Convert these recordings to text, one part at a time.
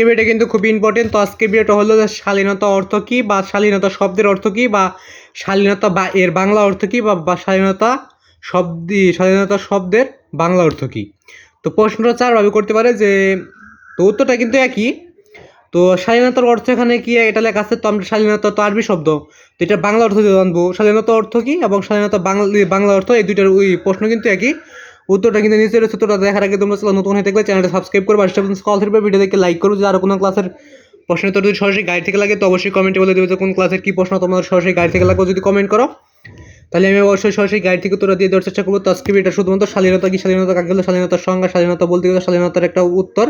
আজকে ভিডিওটা কিন্তু খুবই ইম্পর্টেন্ট তো আজকে ভিডিওটা হলো যে শালীনতা অর্থ কী বা শালীনতা শব্দের অর্থ কী বা শালীনতা বা এর বাংলা অর্থ কী বা শালীনতা শব্দ স্বাধীনতা শব্দের বাংলা অর্থ কী? তো প্রশ্নটা চারভাবে করতে পারে যে, তো উত্তরটা কিন্তু একই। তো স্বাধীনতার অর্থ এখানে কি, এটা লেখা আছে, তো আমরা স্বাধীনতা তো আরবি শব্দ। তো এটা বাংলা অর্থ জানব। স্বাধীনতা অর্থ কি এবং স্বাধীনতা বাংলা বাংলা অর্থ, এই দুইটার ওই প্রশ্ন কিন্তু একই। উত্তরটা কিন্তু নিচে রয়েছে, উত্তরটা দেখার আগে তোমরা নতুন হয়ে থাকলে চ্যানেলটা সাবস্ক্রাইব করবে, আর কল থাকবে ভিডিও দেখে লাইক করবে যদি আরও কোনো ক্লাসের প্রশ্ন উত্তর যদি সরাসরি গাইড থেকে লাগে, তো অবশ্যই কমেন্টে বলে দেবে যে কোন ক্লাসের কী প্রশ্ন তোমাদের সরাসরি গাইড থেকে লাগবে। যদি কমেন্ট করো, তাহলে আমি অবশ্যই সরাসরি গাইড থেকে তোরা দিয়ে দেওয়ার চেষ্টা করব। তো আজকে এটা শুধুমাত্র স্বাধীনতা কি স্বাধীনতা কাকে গেলে স্বাধীনতার সংজ্ঞা স্বাধীনতা বলতে গেলে স্বাধীনতার একটা উত্তর।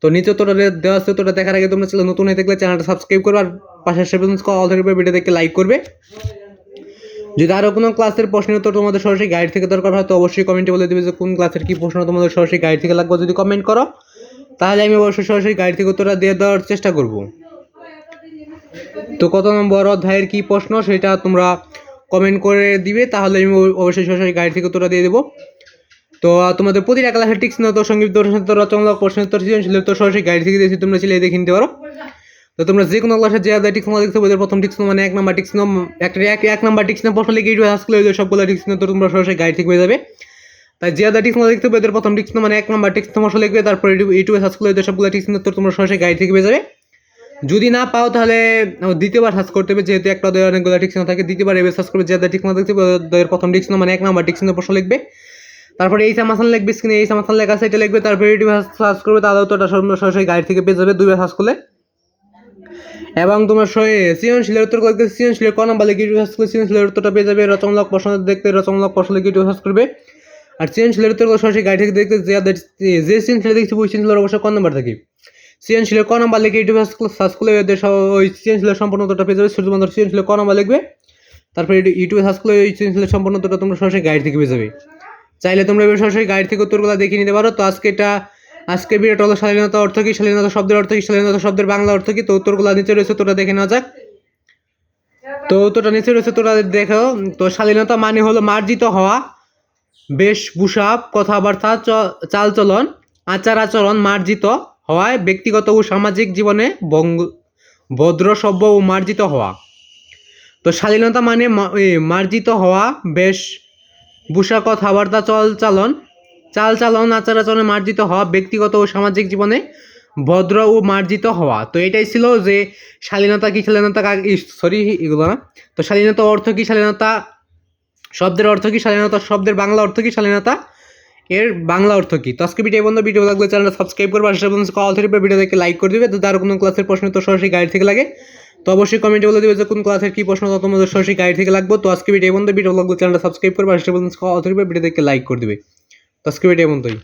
তো নিচে তোরা দেওয়া আছে তোরা দেখার আগে তোমরা চ্যানেল নতুন হয়ে থাকলে চ্যানেলটা সাবস্ক্রাইব করবে, আর পাশের সেভেন অল থাকবে ভিডিও দেখে লাইক করবে। যদি আরও কোনো ক্লাসের প্রশ্নের উত্তর তোমাদের সরাসরি গাইড থেকে দরকার হয়, তো অবশ্যই কমেন্টে বলে দেবে যে কোন ক্লাসের কী প্রশ্ন তোমাদের সরাসরি গাইড থেকে লাগবে যদি কমেন্ট করো। তাহলে আমি অবশ্যই সরাসরি গাইড থেকে উত্তরটা দিয়ে দেওয়ার চেষ্টা করব। তো কত নম্বর অধ্যায়ের কী প্রশ্ন সেটা তোমরা কমেন্ট করে দিবে, তাহলে আমি অবশ্যই সরাসরি গাইড থেকে উত্তরটা দিয়ে দেবো। তো তোমাদের প্রতিটা ক্লাসের টিক্স না তো সংগীত দর্শন রচনামূলক প্রশ্নের উত্তর, সৃজনশীল তো সরাসরি গাইড থেকে দিয়েছি, তোমরা ছিলে দেখে নিতে পারো। তো তোমরা যে কোনো ক্লাসে যে আদায় টিক্স দেখতে পাবে প্রথম টিক্স মানে এক নাম্বার টিক্স একটা এক এক নাম্বার টিক্স প্রশ্ন লিখে ইউটিউব হাসগুলো সবগুলো টিক্স তো তোমরা সরাসরি গাইড থেকে হয়ে যাবে। তাই যে আদায় টিক্স দেখতে পাবে প্রথম টিক্স মানে এক নাম্বার টিক্স প্রশ্ন লিখবে তারপর ইউটিউবে সার্চ সার্চগুলো সবগুলো টিক্স তো তোমরা সরাসরি গাইড থেকে পেয়ে যাবে। যদি না পাও তাহলে দ্বিতীয়বার সার্চ করতে হবে, যেহেতু একটা অধ্যায় অনেকগুলো টিক্স থাকে, দ্বিতীয়বার এবার সার্চ করবে, যে আদায় টিক্স দেখতে পাবে প্রথম টিক্স মানে এক নাম্বার টিক্স প্রশ্ন লিখবে। তারপরে এই সামাসান লিখবে স্ক্রিনে এই সামাসান লেখা এটা লিখবে, তারপরে ইউটিউব সার্চ করবে তাহলে তো সরাসরি গাইড থেকে পেয়ে যাবে, দুইবার সার্চ করলে। এবং তোমার সৃজনশীলের উত্তর করতে সৃজনশীলের ক নাম্বার লিখে সার্চ করলে সৃজনশীলের উত্তরটা পেয়ে যাবে রচনামূলক প্রশ্ন দেখতে রচনামূলক প্রশ্ন লিখে সার্চ করবে। আর সৃজনশীলের উত্তর সরাসরি গাইড থেকে দেখতে যে সৃজনশীল দেখছি ওই সৃজনশীলের অবশ্যই ক নাম্বার থাকে। সৃজনশীলের ক নাম্বার লিখে ইউটিউব সার্চ করলে ওই সৃজনশীলের সম্পূর্ণ উত্তরটা পেয়ে যাবে। শুধুমাত্র সৃজনশীলের ক নাম্বার লিখবে। তারপরে ইউটিউবে সার্চ করলে ওই সৃজনশীলের সম্পূর্ণ উত্তরটা তোমরা সরাসরি গাইড থেকে পেয়ে যাবে। চাইলে তোমরা এবার সরাসরি গাইড থেকে উত্তরগুলো দেখে নিতে পারো। তো আজকে এটা আজকে ভিডিওটা হলো স্বাধীনতা অর্থ কি? স্বাধীনতা শব্দের অর্থ কি? স্বাধীনতা শব্দের বাংলা অর্থ কি? তো উত্তরগুলো নিচে রয়েছে তোরা দেখে নেওয়া যাক। তো উত্তরটা নিচে রয়েছে তোরা দেখো। তো স্বাধীনতা মানে হলো মার্জিত হওয়া বেশ বেশভূষা কথাবার্তা চালচলন আচার আচরণ মার্জিত হওয়ায় ব্যক্তিগত ও সামাজিক জীবনে বঙ্গ ভদ্র, সভ্য ও মার্জিত হওয়া। তো স্বাধীনতা মানে মার্জিত হওয়া বেশ ভূষা কথাবার্তা, চলচালন চালচালন আচার আচরণে মার্জিত হওয়া ব্যক্তিগত ও সামাজিক জীবনে ভদ্র ও মার্জিত হওয়া। তো এটাই ছিল যে শালীনতা কি শালীনতা সরি এগুলো না। তো শালীনতা অর্থ কি শালীনতা? শব্দের অর্থ কি স্বাধীনতা শব্দের বাংলা অর্থ কি স্বাধীনতা এর বাংলা অর্থ কি? তো আজকে ভিডিও বন্ধু ভিডিও লাগলে চ্যানেলটা সাবস্ক্রাইব করবে আর সেটা কল থেকে ভিডিও দেখে লাইক করে দিবে। তো তার কোনো ক্লাসের প্রশ্ন তো সরাসরি গাইড থেকে লাগে। তো অবশ্যই কমেন্টে বলে দেবে যে কোন ক্লাসের কী প্রশ্ন তোমাদের সরাসরি গাইড থেকে লাগবে। তো আজকে ভিডিও বন্ধু ভিডিও লাগলে চ্যানেলটা সাবস্ক্রাইব করবে আর সেটা কল থেকে ভিডিও দেখে লাইক করে দিবে। তো আজকে ভিডিও বন্ধুই